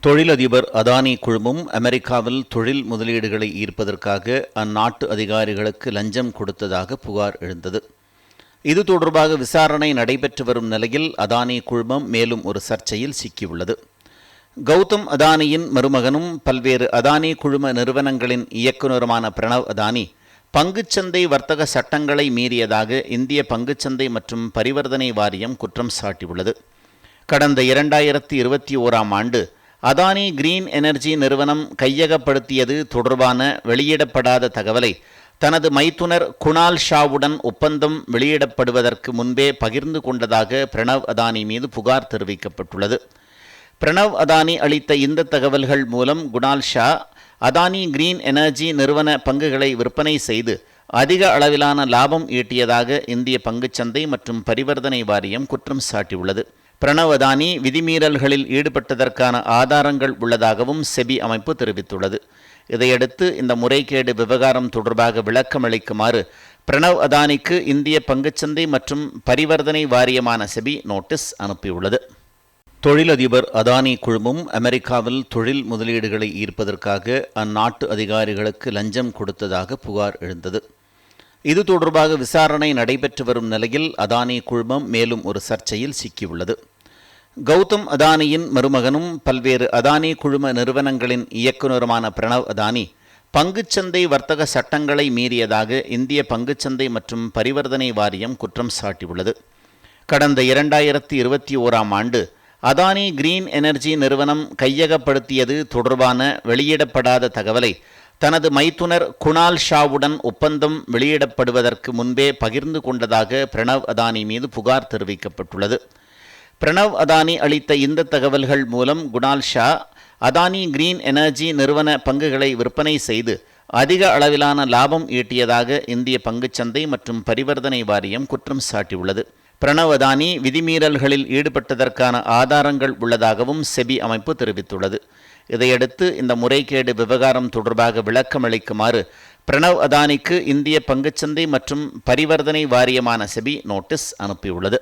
தொழிலதிபர் அதானி குழுமம் அமெரிக்காவில் தொழில் முதலீடுகளை ஈர்ப்பதற்காக அந்நாட்டு அதிகாரிகளுக்கு லஞ்சம் கொடுத்ததாக புகார் எழுந்தது. இது தொடர்பாக விசாரணை நடைபெற்று வரும் நிலையில் அதானி குழுமம் மேலும் ஒரு சர்ச்சையில் சிக்கியுள்ளது. கௌதம் அதானியின் மருமகனும் பல்வேறு அதானி குழும நிறுவனங்களின் இயக்குநருமான பிரணவ் அதானி பங்குச்சந்தை வர்த்தக சட்டங்களை மீறியதாக இந்திய பங்குச்சந்தை மற்றும் பரிவர்த்தனை வாரியம் குற்றம் சாட்டியுள்ளது. கடந்த இரண்டாயிரத்தி இருபத்தி ஓராம் ஆண்டு அதானி கிரீன் எனர்ஜி நிறுவனம் கையகப்படுத்தியது தொடர்பான வெளியிடப்படாத தகவலை தனது மைத்துனர் குணால் ஷாவுடன் ஒப்பந்தம் வெளியிடப்படுவதற்கு முன்பே பகிர்ந்து கொண்டதாக பிரணவ் அதானி மீது புகார் தெரிவிக்கப்பட்டுள்ளது. பிரணவ் அதானி அளித்த இந்த தகவல்கள் மூலம் குணால் ஷா அதானி கிரீன் எனர்ஜி நிறுவன பங்குகளை விற்பனை செய்து அதிக அளவிலான லாபம் ஈட்டியதாக இந்திய பங்குச்சந்தை மற்றும் பரிவர்த்தனை வாரியம் குற்றம் சாட்டியுள்ளது. பிரணவதானி விதிமீறல்களில் ஈடுபட்டதற்கான ஆதாரங்கள் உள்ளதாகவும் செபி அமைப்பு தெரிவித்துள்ளது. இதையடுத்து இந்த முறைகேடு விவகாரம் தொடர்பாக விளக்கம் அளிக்குமாறு பிரணவ் அதானிக்கு இந்திய பங்குச்சந்தை மற்றும் பரிவர்த்தனை வாரியமான செபி நோட்டீஸ் அனுப்பியுள்ளது. தொழிலதிபர் அதானி குழுமம் அமெரிக்காவில் தொழில் முதலீடுகளை ஈர்ப்பதற்காக அந்நாட்டு அதிகாரிகளுக்கு லஞ்சம் கொடுத்ததாக புகார் எழுந்தது. இது தொடர்பாக விசாரணை நடைபெற்று வரும் நிலையில் அதானி குழுமம் மேலும் ஒரு சர்ச்சையில் சிக்கியுள்ளது. கௌதம் அதானியின் மருமகனும் பல்வேறு அதானி குழும நிறுவனங்களின் இயக்குநருமான பிரணவ் அதானி பங்குச்சந்தை வர்த்தக சட்டங்களை மீறியதாக இந்திய பங்குச்சந்தை மற்றும் பரிவர்த்தனை வாரியம் குற்றம் சாட்டியுள்ளது. கடந்த இரண்டாயிரத்தி இருபத்தி ஓராம் ஆண்டு அதானி கிரீன் எனர்ஜி நிறுவனம் கையகப்படுத்தியது தொடர்பான வெளியிடப்படாத தகவலை தனது மைத்துனர் குணால் ஷாவுடன் ஒப்பந்தம் வெளியிடப்படுவதற்கு முன்பே பகிர்ந்து கொண்டதாக பிரணவ் அதானி மீது புகார் தெரிவிக்கப்பட்டுள்ளது. பிரணவ் அதானி அளித்த இந்த தகவல்கள் மூலம் குணால் ஷா அதானி கிரீன் எனர்ஜி நிறுவன பங்குகளை விற்பனை செய்து அதிக அளவிலான லாபம் ஈட்டியதாக இந்திய பங்குச்சந்தை மற்றும் பரிவர்த்தனை வாரியம் குற்றம் சாட்டியுள்ளது. பிரணவ் அதானி விதிமீறல்களில் ஈடுபட்டதற்கான ஆதாரங்கள் உள்ளதாகவும் செபி அமைப்பு தெரிவித்துள்ளது. இதையடுத்து இந்த முறைகேடு விவகாரம் தொடர்பாக விளக்கம் அளிக்குமாறு பிரணவ் அதானிக்கு இந்திய பங்குச்சந்தை மற்றும் பரிவர்த்தனை வாரியமான செபி நோட்டீஸ் அனுப்பியுள்ளது.